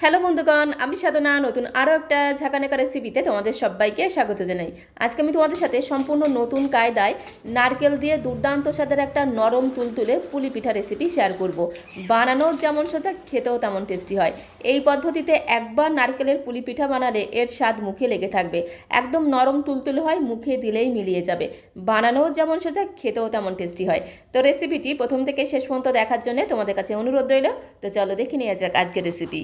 Hello বন্ধুগণ, আমি সাধনা, নতুন আরও একটা ঝাঁকানাকা রেসিপিতে তোমাদের সবাইকে স্বাগত জানাই। আজকে আমি তোমাদের সাথে সম্পূর্ণ নতুন কায়দায় নারকেল দিয়ে দুর্দান্ত স্বাদের একটা নরম তুলতুলে পুলি পিঠা রেসিপি শেয়ার করব। বানানো যেমন সোজা, খেতেও তেমন টেস্টি হয়। এই পদ্ধতিতে একবার নারকেলের পুলি পিঠা বানালে এর স্বাদ মুখে লেগে থাকবে। একদম নরম তুলতুলে হয়, মুখে দিলেই মিলিয়ে যাবে। বানানোও যেমন সোজা, খেতেও তেমন টেস্টি হয়। তো রেসিপিটি প্রথম থেকে শেষ পর্যন্ত দেখার জন্য তোমাদের কাছে অনুরোধ রইল। তো চলো দেখে নিয়ে যাক আজকের রেসিপি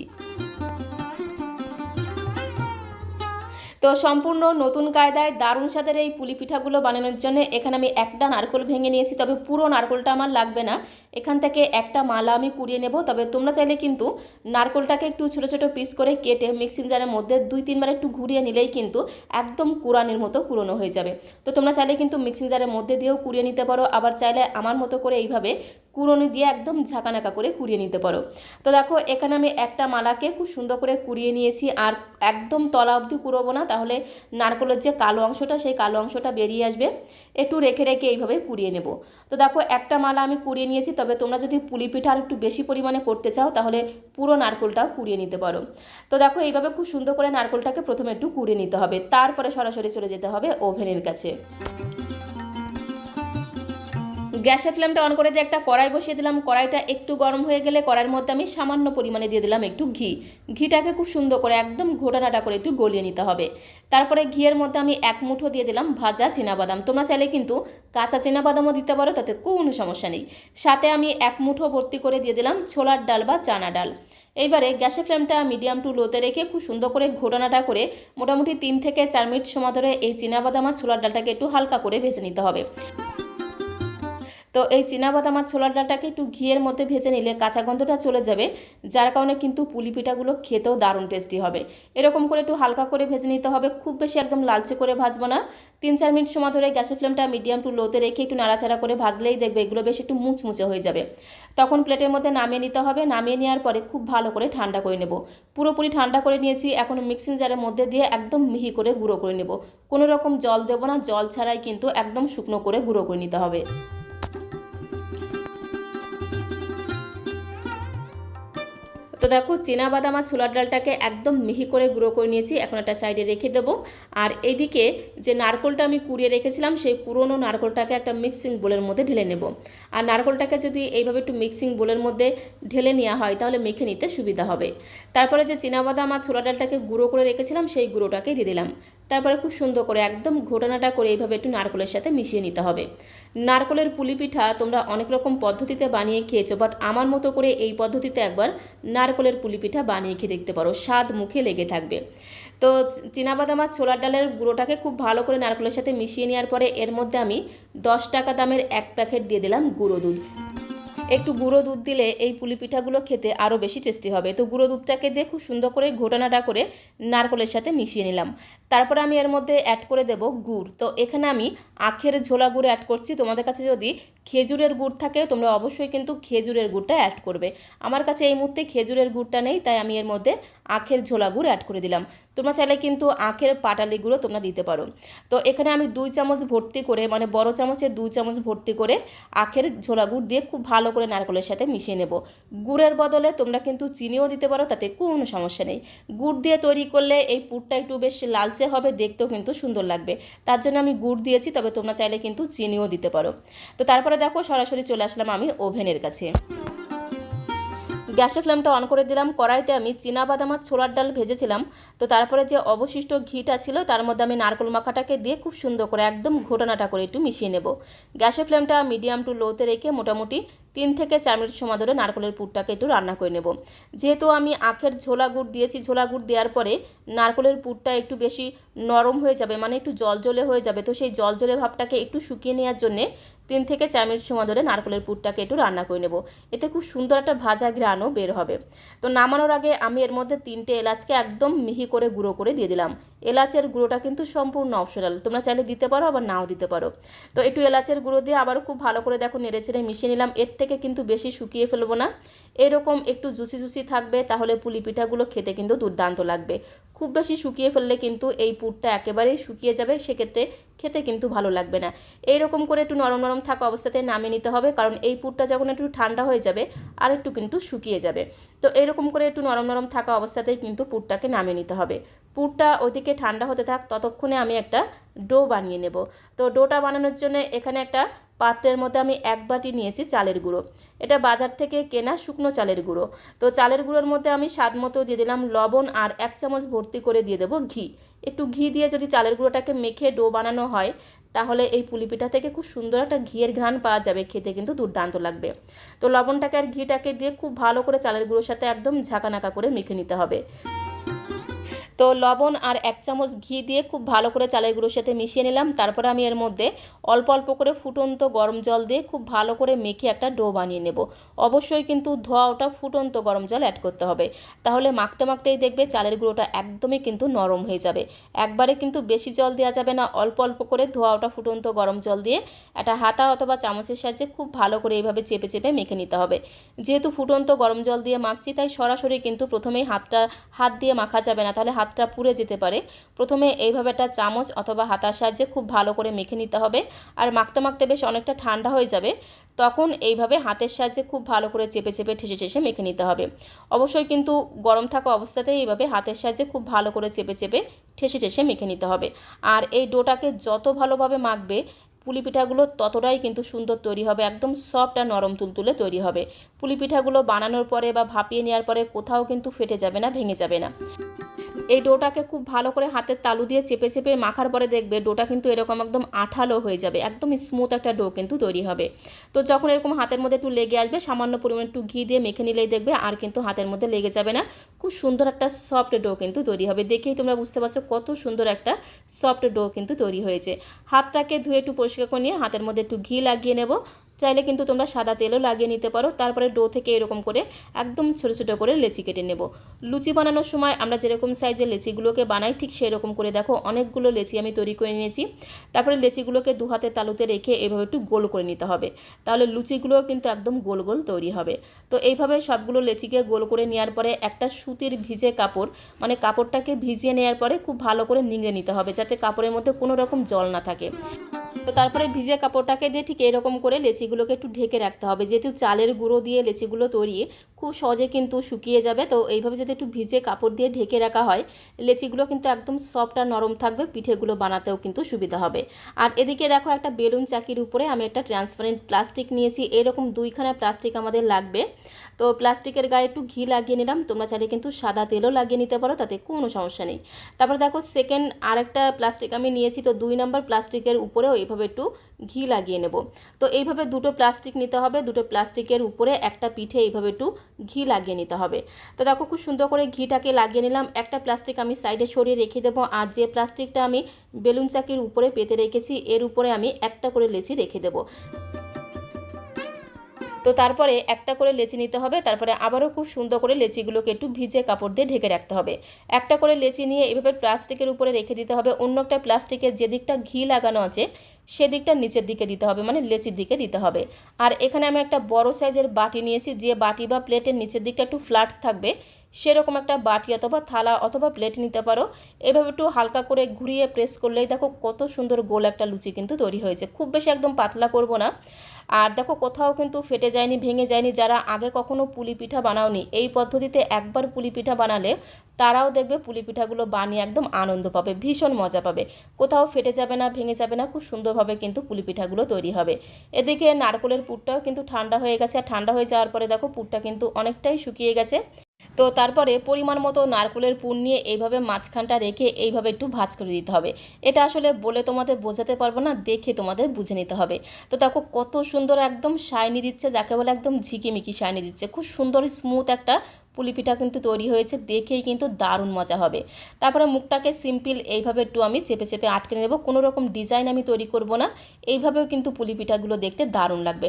তো সম্পূর্ণ নতুন কায়দায় দারুণ স্বাদের এই পুলি পিঠাগুলো বানানোর জন্য এখানে আমি একটা নারকোল ভেঙে নিয়েছি, তবে পুরো নারকোলটা আমার লাগবে না। এখান থেকে একটা মালা আমি কুড়িয়ে নেব। তবে তোমরা চাইলে কিন্তু নারকোলটাকে একটু ছোটো ছোটো পিস করে কেটে মিক্সিং জারের মধ্যে দুই, তিনবার একটু ঘুরিয়ে নিলেই কিন্তু একদম কুরানির মতো কুড়োনো হয়ে যাবে। তো তোমরা চাইলে কিন্তু মিক্সিং জারের মধ্যে দিয়েও কুড়িয়ে নিতে পারো। আবার চাইলে আমার মতো করে এইভাবে কুড়োনি দিয়ে একদম ঝাঁকানাকা করে কুড়িয়ে নিতে পারো। তো দেখো, এখানে আমি একটা মালাকে খুব সুন্দর করে কুড়িয়ে নিয়েছি। আর একদম তলা অবধি কুড়োবো না, তাহলে নারকেলের যে কালো অংশটা, সেই কালো অংশটা বেরিয়ে আসবে। একটু রেখে রেখে এইভাবে কুড়িয়ে নেব। তো দেখো, একটা মালা আমি কুড়িয়ে নিয়েছি। তবে তোমরা যদি পুলি পিঠা আর একটু বেশি পরিমাণে করতে চাও, তাহলে পুরো নারকোলটাও কুড়িয়ে নিতে পারো। তো দেখো, এইভাবে খুব সুন্দর করে নারকোলটাকে প্রথমে একটু কুড়িয়ে নিতে হবে। তারপরে সরাসরি চলে যেতে হবে ওভেনের কাছে। গ্যাসের ফ্লেমটা অন করে দিয়ে একটা কড়াই বসিয়ে দিলাম। কড়াইটা একটু গরম হয়ে গেলে কড়াইয়ের মধ্যে আমি সামান্য পরিমাণে দিয়ে দিলাম একটু ঘি। ঘিটাকে খুব সুন্দর করে একদম ঘোটানাটা করে একটু গলিয়ে নিতে হবে। তারপরে ঘিয়ের মধ্যে আমি এক মুঠো দিয়ে দিলাম ভাজা বাদাম তোমরা চাইলে কিন্তু কাঁচা বাদামও দিতে পারো, তাতে কোনো সমস্যা নেই। সাথে আমি এক মুঠো ভর্তি করে দিয়ে দিলাম ছোলার ডাল বা চানা ডাল। এইবারে গ্যাসের ফ্লেমটা মিডিয়াম টু লোতে রেখে খুব সুন্দর করে ঘোটানাটা করে মোটামুটি তিন থেকে চার মিনিট সময় ধরে এই বাদাম আর ছোলার ডালটাকে একটু হালকা করে ভেজে নিতে হবে। তো এই চিনাবাদাম আর ছোলার ডালটাকে একটু ঘিয়ের মধ্যে ভেজে নিলে কাঁচা গন্ধটা চলে যাবে, যার কারণে কিন্তু পুলি পিঠাগুলো খেতেও দারুণ টেস্টি হবে। এরকম করে একটু হালকা করে ভেজে নিতে হবে, খুব বেশি একদম লালচে করে ভাজবো না। তিন চার মিনিট সময় ধরে গ্যাসের ফ্লেমটা মিডিয়াম টু লোতে রেখে একটু নাড়াচাড়া করে ভাজলেই দেখবে এগুলো বেশ একটু মুচমুচে হয়ে যাবে। তখন প্লেটের মধ্যে নামিয়ে নিতে হবে, নামিয়ে নেওয়ার পরে খুব ভালো করে ঠান্ডা করে নেব। পুরোপুরি ঠান্ডা করে নিয়েছি, এখন মিক্সিং জারের মধ্যে দিয়ে একদম মিহি করে গুঁড়ো করে নেব। কোনো রকম জল দেবো না, জল ছাড়াই কিন্তু একদম শুকনো করে গুঁড়ো করে নিতে হবে। তো দেখো বাদাম আর ছোলার ডালটাকে একদম মিহি করে গুঁড়ো করে নিয়েছি। এখন একটা সাইডে রেখে দেবো। আর এইদিকে যে নারকলটা আমি কুড়িয়ে রেখেছিলাম, সেই পুরনো নারকলটাকে একটা মিক্সিং বোলের মধ্যে ঢেলে নেব। আর নারকলটাকে যদি এইভাবে একটু মিক্সিং বোলের মধ্যে ঢেলে নেওয়া হয়, তাহলে মেখে নিতে সুবিধা হবে। তারপরে যে বাদাম আর ছোলা ডালটাকে গুঁড়ো করে রেখেছিলাম, সেই গুঁড়োটাকে দিয়ে দিলাম। তারপরে খুব সুন্দর করে একদম ঘটনাটা করে এইভাবে একটু নারকলের সাথে মিশিয়ে নিতে হবে। নারকলের পুলি পিঠা তোমরা অনেক রকম পদ্ধতিতে বানিয়ে খেয়েছো বাট আমার মতো করে এই পদ্ধতিতে একবার নারকলের পুলি পিঠা বানিয়ে খেয়ে দেখতে পারো, স্বাদ মুখে লেগে থাকবে। তো চীনাবাদাম আর ছোলার ডালের গুঁড়োটাকে খুব ভালো করে নারকলের সাথে মিশিয়ে নেওয়ার পরে এর মধ্যে আমি দশ টাকা দামের এক প্যাকেট দিয়ে দিলাম গুঁড়ো দুধ। একটু গুঁড়ো দুধ দিলে এই পুলি পিঠাগুলো খেতে আরও বেশি টেস্টি হবে। তো গুঁড়ো দুধটাকে দিয়ে খুব সুন্দর করে ঘোটানাটা করে নারকলের সাথে মিশিয়ে নিলাম। তারপরে আমি এর মধ্যে অ্যাড করে দেব গুড়। তো এখানে আমি আখের ঝোলা গুড় অ্যাড করছি। তোমাদের কাছে যদি খেজুরের গুড় থাকে, তোমরা অবশ্যই কিন্তু খেজুরের গুড়টা অ্যাড করবে। আমার কাছে এই মুহূর্তে খেজুরের গুড়টা নেই, তাই আমি এর মধ্যে আখের ঝোলা গুড় অ্যাড করে দিলাম। তোমরা চাইলে কিন্তু আখের পাটালি গুঁড়ো তোমরা দিতে পারো। তো এখানে আমি দুই চামচ ভর্তি করে মানে বড় চামচে দুই চামচ ভর্তি করে আখের ঝোলা গুড় দিয়ে খুব ভালো করে নারকেলের সাথে মিশিয়ে নেব। গুড়ের বদলে তোমরা কিন্তু চিনিও দিতে পারো, তাতে কোনো সমস্যা নেই। গুড় দিয়ে তৈরি করলে এই পুরটা একটু বেশ লালচে হবে, দেখতেও কিন্তু সুন্দর লাগবে। তার জন্য আমি গুড় দিয়েছি, তবে তোমরা চাইলে কিন্তু চিনিও দিতে পারো। তো তারপরে দেখো সরাসরি চলে আসলাম আমি ওভেনের কাছে। গ্যাসের ফ্লেমটা অন করে দিলাম। কড়াইতে আমি বাদাম আর ছোলার ডাল ভেজেছিলাম। তো তারপরে যে অবশিষ্ট ঘিটা ছিল, তার মধ্যে আমি নারকল মাখাটাকে দিয়ে খুব সুন্দর করে একদম ঘোটানাটা করে একটু মিশিয়ে নেব। গ্যাসের ফ্লেমটা মিডিয়াম টু লোতে রেখে মোটামুটি তিন থেকে চার মিনিট সময় ধরে নারকলের পুরটাকে একটু রান্না করে নেব। যেহেতু আমি আখের ঝোলা গুড় দিয়েছি, ঝোলা গুড় দেওয়ার পরে নারকলের পুরটা একটু বেশি নরম হয়ে যাবে মানে একটু জল জলে হয়ে যাবে, তো সেই জল জলে ভাবটাকে একটু শুকিয়ে নেওয়ার জন্যে তিন থেকে চার মিনিট সময় ধরে নারকেলের পুরটাকে একটু রান্না করে নেব। এতে খুব সুন্দর একটা ভাজা ঘ্রাণও বের হবে। তো নামানোর আগে আমি এর মধ্যে তিনটে এলাচকে একদম মিহি করে গুঁড়ো করে দিয়ে দিলাম। এলাচের গুঁড়োটা কিন্তু সম্পূর্ণ অপশনাল তোমরা চাইলে দিতে পারো, আবার নাও দিতে পারো। তো একটু এলাচের গুঁড়ো দিয়ে আবারও খুব ভালো করে দেখো নেড়ে ছেড়ে মিশিয়ে নিলাম। এর থেকে কিন্তু বেশি শুকিয়ে ফেলব না। এরকম একটু জুসি জুসি থাকবে, তাহলে পুলি পিঠাগুলো খেতে কিন্তু দুর্দান্ত লাগবে। খুব বেশি শুকিয়ে ফেললে কিন্তু এই পুরটা একেবারেই শুকিয়ে যাবে। সেক্ষেত্রে খেতে কিন্তু ভালো লাগবে না। এইরকম করে একটু নরম নরম থাকা অবস্থাতে নামিয়ে নিতে হবে, কারণ এই পুরটা যখন একটু ঠান্ডা হয়ে যাবে আর একটু কিন্তু শুকিয়ে যাবে। তো এরকম করে একটু নরম নরম থাকা অবস্থাতেই কিন্তু পুরটাকে নামিয়ে নিতে হবে। পুরটা ওইদিকে ঠান্ডা হতে থাক, ততক্ষণে আমি একটা ডো বানিয়ে নেব। তো ডোটা বানানোর জন্য এখানে একটা পাত্রের মধ্যে আমি এক বাটি নিয়েছি চালের গুঁড়ো। এটা বাজার থেকে কেনা শুকনো চালের গুঁড়ো। তো চালের গুঁড়োর মধ্যে আমি স্বাদ মতো দিয়ে দিলাম লবণ আর এক চামচ ভর্তি করে দিয়ে দেবো ঘি। একটু ঘি দিয়ে যদি চালের গুঁড়োটাকে মেখে ডো বানানো হয়, তাহলে এই পুলি পিঠা থেকে খুব সুন্দর একটা ঘিয়ের ঘ্রাণ পাওয়া যাবে। খেতে কিন্তু দুর্দান্ত লাগবে। তো লবণটাকে আর ঘিটাকে দিয়ে খুব ভালো করে চালের গুঁড়োর সাথে একদম ঝাঁকানাকা করে মেখে নিতে হবে। তো লবণ আর এক চামচ ঘি দিয়ে খুব ভালো করে চালের গুঁড়োর সাথে মিশিয়ে নিলাম। তারপরে আমি এর মধ্যে অল্প অল্প করে ফুটন্ত গরম জল দিয়ে খুব ভালো করে মেখে একটা ডো বানিয়ে নেব। অবশ্যই কিন্তু ধোয়া ওটা ফুটন্ত গরম জল অ্যাড করতে হবে। তাহলে মাখতে মাখতেই দেখবে চালের গুঁড়োটা একদমই কিন্তু নরম হয়ে যাবে। একবারে কিন্তু বেশি জল দেওয়া যাবে না, অল্প অল্প করে ধোয়া ওটা ফুটন্ত গরম জল দিয়ে একটা হাতা অথবা চামচের সাহায্যে খুব ভালো করে এইভাবে চেপে চেপে মেখে নিতে হবে। যেহেতু ফুটন্ত গরম জল দিয়ে মাখছি, তাই সরাসরি কিন্তু প্রথমেই হাতটা, হাত দিয়ে মাখা যাবে না। তাহলে হাতটা পুড়ে যেতে পারে। প্রথমে এইভাবে একটা চামচ অথবা হাতার সাহায্যে খুব ভালো করে মেখে নিতে হবে। আর মাখতে মাখতে বেশ অনেকটা ঠান্ডা হয়ে যাবে। তখন এইভাবে হাতের সাহায্যে খুব ভালো করে চেপে চেপে ঠেসে ঠেসে মেখে নিতে হবে। অবশ্যই কিন্তু গরম থাকা অবস্থাতেই এইভাবে হাতের সাহায্যে খুব ভালো করে চেপে চেপে ঠেসে ঠেসে মেখে নিতে হবে। আর এই ডোটাকে যত ভালোভাবে মাখবে, পুলি পিঠাগুলো ততটাই কিন্তু সুন্দর তৈরি হবে। একদম সফট আর নরম তুলতুলে তৈরি হবে। পুলি পিঠাগুলো বানানোর পরে বা ভাপিয়ে নেওয়ার পরে কোথাও কিন্তু ফেটে যাবে না, ভেঙে যাবে না। এই ডোটাকে খুব ভালো করে হাতের তালু দিয়ে চেপে চেপে মাখার পরে দেখবে ডোটা কিন্তু এরকম একদম আঠালো হয়ে যাবে, একদম স্মুথ একটা ডো কিন্তু তৈরি হবে। তো যখন এরকম হাতের মধ্যে একটু লেগে আসবে, সামান্য পরিমাণে একটু ঘি দিয়ে মেখে নিলেই দেখবে আর কিন্তু হাতের মধ্যে লেগে যাবে না। খুব সুন্দর একটা সফট ডো কিন্তু তৈরি হবে। দেখেই তোমরা বুঝতে পারছ কত সুন্দর একটা সফট ডো কিন্তু তৈরি হয়েছে। হাতটাকে ধুয়ে একটু পরিষ্কার করে নিয়ে হাতের মধ্যে একটু ঘি লাগিয়ে নেব। চাইলে কিন্তু তোমরা সাদা তেলও লাগিয়ে নিতে পারো। তারপরে ডো থেকে এরকম করে একদম ছোটো ছোটো করে লেচি কেটে নেব। লুচি বানানোর সময় আমরা যেরকম সাইজের লেচিগুলোকে বানাই, ঠিক সেরকম করে দেখো অনেকগুলো লেচি আমি তৈরি করে নিয়েছি। তারপরে লেচিগুলোকে দু হাতে তালুতে রেখে এভাবে একটু গোল করে নিতে হবে। তাহলে লুচিগুলোও কিন্তু একদম গোল গোল তৈরি হবে। তো এইভাবে সবগুলো লেচিকে গোল করে নেওয়ার পরে একটা সুতির ভিজে কাপড় মানে কাপড়টাকে ভিজিয়ে নেওয়ার পরে খুব ভালো করে নিংড়ে নিতে হবে, যাতে কাপড়ের মধ্যে কোনো রকম জল না থাকে। তো তারপরে ভিজে কাপড়টাকে দিয়ে ঠিক এরকম করে লেচিগুলোকে একটু ঢেকে রাখতে হবে। যেহেতু চালের গুঁড়ো দিয়ে লেচিগুলো তৈরি খুব সহজে কিন্তু শুকিয়ে যাবে। তো এইভাবে যদি একটু ভিজে কাপড় দিয়ে ঢেকে রাখা হয়, লেচিগুলো কিন্তু একদম সফট আর নরম থাকবে, পিঠেগুলো বানাতেও কিন্তু সুবিধা হবে। আর এদিকে দেখো একটা বেলুন চাকির উপরে আমি একটা ট্রান্সপারেন্ট প্লাস্টিক নিয়েছি। এরকম দুইখানা প্লাস্টিক আমাদের লাগবে। তো প্লাস্টিকের গায়ে একটু ঘি লাগিয়ে নিলাম। তোমরা চাইলে কিন্তু সাদা তেলও লাগিয়ে নিতে পারো, তাতে কোনো সমস্যা নেই। তারপর দেখো সেকেন্ড আরেকটা প্লাস্টিক আমি নিয়েছি। তো দুই নম্বর প্লাস্টিকের উপরেও এইভাবে একটু ঘি লাগিয়ে নেব। তো এইভাবে দুটো প্লাস্টিক নিতে হবে, দুটো প্লাস্টিকের উপরে একটা পিঠে এইভাবে একটু ঘি লাগিয়ে নিতে হবে। তো দেখো খুব সুন্দর করে ঘিটাকে লাগিয়ে নিলাম। একটা প্লাস্টিক আমি সাইডে সরিয়ে রেখে দেবো আর যে প্লাস্টিকটা আমি বেলুন চাকির উপরে পেতে রেখেছি, এর উপরে আমি একটা করে লেচি রেখে দেবো। তো তারপরে একটা করে লেচি নিতে হবে, তারপরে আবারও খুব সুন্দর করে লেচিগুলোকে একটু ভিজে কাপড় দিয়ে ঢেকে রাখতে হবে। একটা করে লেচি নিয়ে এভাবে প্লাস্টিকের উপরে রেখে দিতে হবে, অন্য একটা প্লাস্টিকের যে দিকটা ঘি লাগানো আছে সেদিকটা নিচের দিকে দিতে হবে মানে লেচির দিকে দিতে হবে। আর এখানে আমি একটা বড় সাইজের বাটি নিয়েছি, যে বাটি বা প্লেটের নিচের দিকটা একটু ফ্ল্যাট থাকবে সেরকম একটা বাটি অথবা থালা অথবা প্লেট নিতে পারো। এভাবে একটু হালকা করে ঘুরিয়ে প্রেস করলেই দেখো কত সুন্দর গোল একটা লুচি কিন্তু তৈরি হয়েছে। খুব বেশি একদম পাতলা করব না। আর দেখো কোথাও কিন্তু ফেটে যায়নি, ভেঙে যায়নি যারা আগে কখনো পুলি পিঠা বানাওনি, এই পদ্ধতিতে একবার পুলি পিঠা বানালে তারাও দেখবে পুলি পিঠাগুলো বানিয়ে একদম আনন্দ পাবে, ভীষণ মজা পাবে। কোথাও ফেটে যাবে না, ভেঙে যাবে না, খুব সুন্দরভাবে কিন্তু পুলি পিঠাগুলো তৈরি হবে। এদিকে নারকলের পুরটাও কিন্তু ঠান্ডা হয়ে গেছে। আর ঠান্ডা হয়ে যাওয়ার পরে দেখো পুরটা কিন্তু অনেকটাই শুকিয়ে গেছে। তো তারপরে পরিমাণ মতো নারকেলের পুর নিয়ে এইভাবে মাঝখানটা রেখে এইভাবে একটু ভাজ করে দিতে হবে। এটা আসলে বলে তোমাদের বোঝাতে পারব না, দেখে তোমাদের বুঝে নিতে হবে। তো দেখো কত সুন্দর একদম শাইনি দিচ্ছে, যাকে বলে একদম ঝিকিমিকি শাইনি দিচ্ছে। খুব সুন্দর স্মুথ একটা পুলি পিঠা কিন্তু তৈরি হয়েছে, দেখেই কিন্তু দারুণ মজা হবে। তারপরে মুখটাকে সিম্পল এইভাবে একটু আমি চেপে চেপে আটকে নেব। কোনো রকম ডিজাইন আমি তৈরি করব না, এইভাবেও কিন্তু পুলি পিঠাগুলো দেখতে দারুণ লাগবে।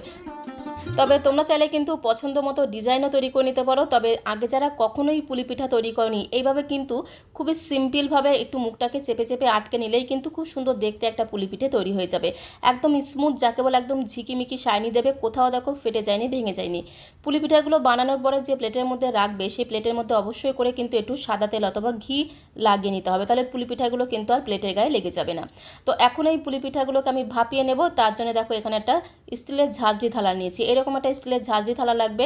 তবে তোমরা চাইলে কিন্তু পছন্দ মতো ডিজাইনও তৈরি করে নিতে পারো। তবে আগে যারা কখনোই পুলি পিঠা তৈরি করেনি, এইভাবে কিন্তু খুবই সিম্পলভাবে একটু মুখটাকে চেপে চেপে আটকে নিলেই কিন্তু খুব সুন্দর দেখতে একটা পুলি পিঠে তৈরি হয়ে যাবে। একদম স্মুথ যাকে বলে একদম ঝিকিমিকি শাইনি দেবে, কোথাও দেখো ফেটে যায়নি, ভেঙে যায়নি। পুলি পিঠাগুলো বানানোর পরে যে প্লেটের মধ্যে রাখবে, সেই প্লেটের মধ্যে অবশ্যই করে কিন্তু একটু সাদা তেল অথবা ঘি লাগিয়ে নিতে হবে। তাহলে পুলি পিঠাগুলো কিন্তু আর প্লেটের গায়ে লেগে যাবে না। তো এখন এই পুলি পিঠাগুলোকে আমি ভাপিয়ে নেব, তার জন্য দেখো এখানে একটা স্টিলের ঝাঁঝরি থালা নিয়েছি। এরকম একটা স্টিলের ঝাঁঝরি থালা লাগবে।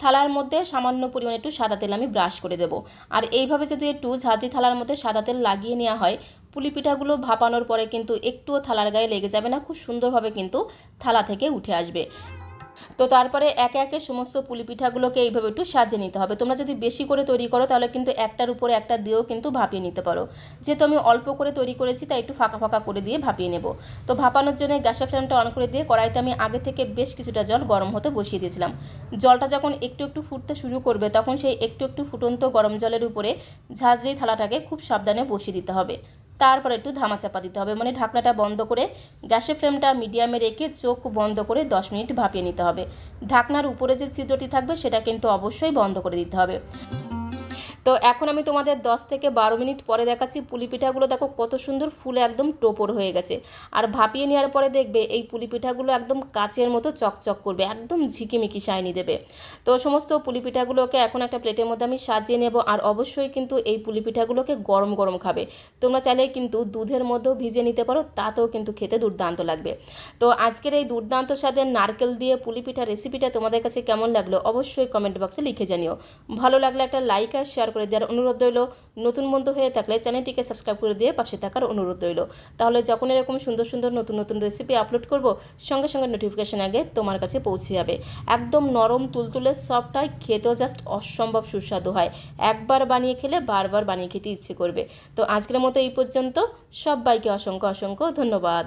থালার মধ্যে সামান্য পরিমাণে একটু সাদা তেল আমি ব্রাশ করে দেব। আর এইভাবে যদি একটু ঝাঁঝরি থালার মধ্যে সাদা তেল লাগিয়ে নেওয়া হয়, পুলি পিঠাগুলো ভাপানোর পরে কিন্তু একটুও থালার গায়ে লেগে যাবে না, খুব সুন্দরভাবে কিন্তু থালা থেকে উঠে আসবে। তো তারপরে একে একে সমস্ত পুলি পিঠাগুলোকে এইভাবে একটু সাজিয়ে নিতে হবে। তোমরা যদি বেশি করে তৈরি করো, তাহলে কিন্তু একটার উপরে একটা দিয়েও কিন্তু ভাপিয়ে নিতে পারো। যেহেতু আমি অল্প করে তৈরি করেছি, তাই একটু ফাঁকা ফাঁকা করে দিয়ে ভাপিয়ে নেব। তো ভাপানোর জন্য গ্যাসের ফ্লেমটা অন করে দিয়ে কড়াইতে আমি আগে থেকে বেশ কিছুটা জল গরম হতে বসিয়ে দিয়েছিলাম। জলটা যখন একটু একটু ফুটতে শুরু করবে, তখন সেই একটু একটু ফুটন্ত গরম জলের উপরে ঝাঁঝরি থালাটাকে খুব সাবধানে বসিয়ে দিতে হবে। তারপর একটু ধামাচাপা দিতে হবে। মানে ঢাকনাটা বন্ধ করে গ্যাসের ফ্লেমটা মিডিয়ামে রেখে চোখ বন্ধ করে দশ মিনিট ভাপিয়ে নিতে হবে। ঢাকনার উপরে যে ছিদ্রটি থাকবে সেটা কিন্তু অবশ্যই বন্ধ করে দিতে হবে। তো এখন আমি তোমাদের 10 থেকে বারো মিনিট পরে দেখাচ্ছি পুলি পিঠাগুলো। দেখো কত সুন্দর ফুলে একদম টোপর হয়ে গেছে। আর ভাপিয়ে নেওয়ার পরে দেখবে এই পুলি পিঠাগুলো একদম কাচের মতো চকচক করবে, একদম ঝিকিমিকি শাইনি দেবে। তো সমস্ত পুলি পিঠাগুলোকে এখন একটা প্লেটের মধ্যে আমি সাজিয়ে নেব আর অবশ্যই কিন্তু এই পুলি পিঠাগুলোকে গরম গরম খাবে। তোমরা চাইলে কিন্তু দুধের মধ্যেও ভিজে নিতে পারো, তাতেও কিন্তু খেতে দুর্দান্ত লাগবে। তো আজকের এই দুর্দান্ত স্বাদের নারকেল দিয়ে পুলি পিঠা রেসিপিটা তোমাদের কাছে কেমন লাগল অবশ্যই কমেন্ট বক্সে লিখে জানিও। ভালো লাগলে একটা লাইক আর শেয়ার করে দেওয়ার অনুরোধ রইল। নতুন বন্ধু হয়ে থাকলে চ্যানেলটিকে সাবস্ক্রাইব করে দিয়ে পাশে থাকার অনুরোধ রইল। তাহলে যখন এরকম সুন্দর সুন্দর নতুন নতুন রেসিপি আপলোড করব, সঙ্গে সঙ্গে নোটিফিকেশান আগে তোমার কাছে পৌঁছে যাবে। একদম নরম তুলতুলে হয় খেতেও জাস্ট অসম্ভব সুস্বাদু হয়। একবার বানিয়ে খেলে বারবার বানিয়ে খেতে ইচ্ছে করবে। তো আজকের মতো এই পর্যন্ত। সবাইকে অসংখ্য অসংখ্য ধন্যবাদ।